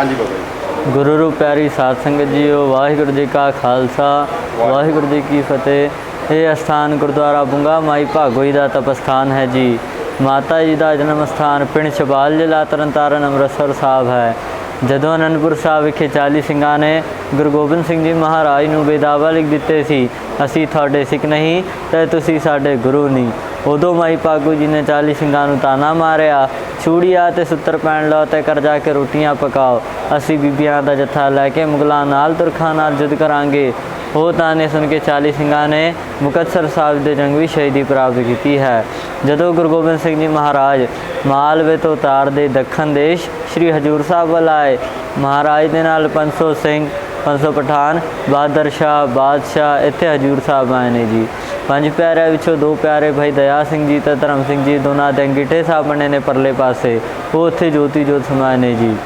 ਹਾਂਜੀ ਬਾਬਾ ਜੀ। ਗੁਰੂ ਰੂ ਪਿਆਰੀ ਸਾਧ ਸੰਗਤ ਜੀਓ, ਵਾਹਿਗੁਰੂ ਜੀ ਕਾ ਖਾਲਸਾ, ਵਾਹਿਗੁਰੂ ਜੀ ਕੀ ਫਤਿਹ। ਇਹ ਅਸਥਾਨ ਗੁਰਦੁਆਰਾ ਬੁੰਗਾ ਮਾਈ ਭਾਗੋਈ ਦਾ ਤਪਸਥਾਨ ਹੈ ਜੀ। ਮਾਤਾ ਜੀ ਦਾ ਜਨਮ ਸਥਾਨ ਪਿੰਡ ਛਬਾਲ ਜ਼ਿਲ੍ਹਾ ਤਰਨਤਾਰਨ, ਅੰਮ੍ਰਿਤਸਰ ਸਾਹਿਬ ਹੈ। ਜਦੋਂ ਅਨੰਦਪੁਰ ਸਾਹਿਬ ਵਿਖੇ 40 ਸਿੰਘਾਂ ਨੇ ਗੁਰੂ ਗੋਬਿੰਦ ਸਿੰਘ ਜੀ ਮਹਾਰਾਜ ਨੂੰ ਬੇਦਾਵਾ ਲਿਖ ਦਿੱਤੇ ਸੀ, ਅਸੀਂ ਤੁਹਾਡੇ ਸਿੱਖ ਨਹੀਂ, ਤੇ ਤੁਸੀਂ ਸਾਡੇ ਗੁਰੂ ਨਹੀਂ। ਉਦੋਂ ਮਾਈ ਪਾਗੂ ਜੀ ਨੇ 40 ਸਿੰਘਾਂ ਨੂੰ ਤਾਨਾ ਮਾਰਿਆ। ਚੂੜੀਆਂ ਤੇ ਸੁੱਤਰ ਪੈਣ ਲਓ ਤੇ ਕਰ ਜਾ ਕੇ ਰੋਟੀਆਂ ਪਕਾਓ। ਅਸੀਂ ਬੀਬੀਆਂ ਦਾ ਜੱਥਾ ਲੈ ਕੇ ਮੁਗਲਾਂ ਨਾਲ ਤੁਰਖਾਂ ਨਾਲ ਜੁੱਧ ਕਰਾਂਗੇ। ਉਹ ਤਾਨੇ ਸੁਣ ਕੇ 40 ਸਿੰਘਾਂ ਨੇ ਮੁਕਤਸਰ ਸਾਹਿਬ ਦੇ ਜੰਗ ਵਿੱਚ ਸ਼ਹੀਦੀ ਪ੍ਰਾਪਤ ਕੀਤੀ ਹੈ। ਜਦੋਂ ਗੁਰੂ ਗੋਬਿੰਦ ਸਿੰਘ ਜੀ ਮਹਾਰਾਜ ਮਾਲਵੇ ਤੋਂ ਤਾਰ ਦੇ ਦੱਖਣ ਦੇਸ਼ ਸ੍ਰੀ ਹਜੂਰ ਸਾਹਿਬ ਵੱਲ ਆਏ। ਮਹਾਰਾਜ ਦੇ ਨਾਲ 500 ਸਿੰਘ 500 ਪਠਾਨ ਬਹਾਦਰ ਸ਼ਾਹ ਬਾਦਸ਼ਾਹ ਇੱਥੇ ਹਜੂਰ ਸਾਹਿਬ ਆਏ ਨੇ ਜੀ। ਪੰਜ ਪਿਆਰਿਆਂ ਵਿੱਚੋਂ ਦੋ ਪਿਆਰੇ ਭਾਈ ਦਇਆ ਸਿੰਘ ਜੀ ਤੇ ਧਰਮ ਸਿੰਘ ਜੀ, ਦੋਨਾਂ ਦੇ ਅੰਗੀਠੇ ਸਾਹਿਬ ਬਣੇ ਨੇ ਪਰਲੇ ਪਾਸੇ। ਉਹ ਉੱਥੇ ਜੋਤੀ ਜੋਤ ਸਮਾਏ ਨੇ ਜੀ।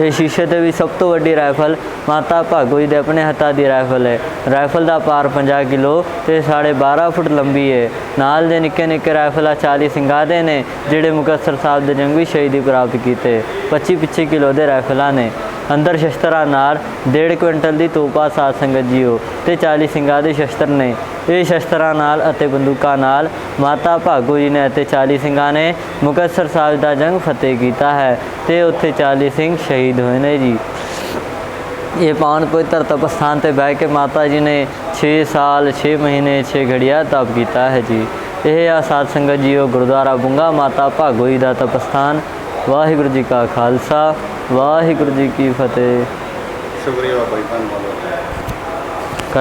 ਇਹ ਸ਼ੀਸ਼ੇ ਤੇ ਵੀ ਸਭ ਤੋਂ ਵੱਡੀ ਰਾਈਫਲ ਮਾਤਾ ਭਾਗੋ ਜੀ ਦੇ ਆਪਣੇ ਹੱਥਾਂ ਦੀ ਰਾਈਫਲ ਹੈ। ਰਾਈਫਲ ਦਾ ਪਾਰ 50 ਕਿਲੋ ਤੇ 12.5 ਫੁੱਟ ਲੰਬੀ ਹੈ। ਨਾਲ ਦੇ ਨਿੱਕੇ ਨਿੱਕੇ ਰਾਈਫਲਾਂ 40 ਸਿੰਘਾਂ ਦੇ ਨੇ, ਜਿਹੜੇ ਮੁਕਤਸਰ ਸਾਹਿਬ ਦੇ ਜੰਗ ਸ਼ਹੀਦੀ ਪ੍ਰਾਪਤ ਕੀਤੇ। 25 25 ਕਿਲੋ ਦੇ ਰਾਈਫਲਾਂ ਨੇ। ਅੰਦਰ ਸ਼ਸਤਰਾਂ ਨਾਲ 1.5 ਕੁਇੰਟਲ ਦੀ ਤੋਪਾ ਸਾਧ ਸੰਗਤ ਜੀਓ ਤੇ 40 ਸਿੰਘਾਂ ਦੇ ਸ਼ਸਤਰ ਨੇ। ਇਹ ਸ਼ਸਤਰਾਂ ਨਾਲ ਅਤੇ ਬੰਦੂਕਾਂ ਨਾਲ ਮਾਤਾ ਭਾਗੋ ਜੀ ਨੇ ਅਤੇ 40 ਸਿੰਘਾਂ ਨੇ ਮੁਕਤਸਰ ਸਾਹਿਬ ਦਾ ਜੰਗ ਫਤਿਹ ਕੀਤਾ ਹੈ ਤੇ ਉੱਥੇ 40 ਸਿੰਘ ਸ਼ਹੀਦ ਹੋਏ ਨੇ ਜੀ। ਇਹ ਪਾਵਨ ਪਵਿੱਤਰ ਤਪਸਥਾਨ ਤੇ ਬਹਿ ਕੇ ਮਾਤਾ ਜੀ ਨੇ 6 ਸਾਲ 6 ਮਹੀਨੇ 6 ਘੜੀਆਂ ਤਪ ਕੀਤਾ ਹੈ ਜੀ। ਇਹ ਆ ਸਾਧ ਸੰਗਤ ਜੀਓ ਗੁਰਦੁਆਰਾ ਬੁੰਗਾ ਮਾਤਾ ਭਾਗੋ ਜੀ ਦਾ ਤਪਸਥਾਨ। ਵਾਹਿਗੁਰੂ ਜੀ ਕਾ ਖਾਲਸਾ, ਵਾਹਿਗੁਰੂ ਜੀ ਕੀ ਫਤਿਹ। ਸ਼ੁਕਰੀਆ ਬਾਬਾ ਧੰਨਵਾਦ।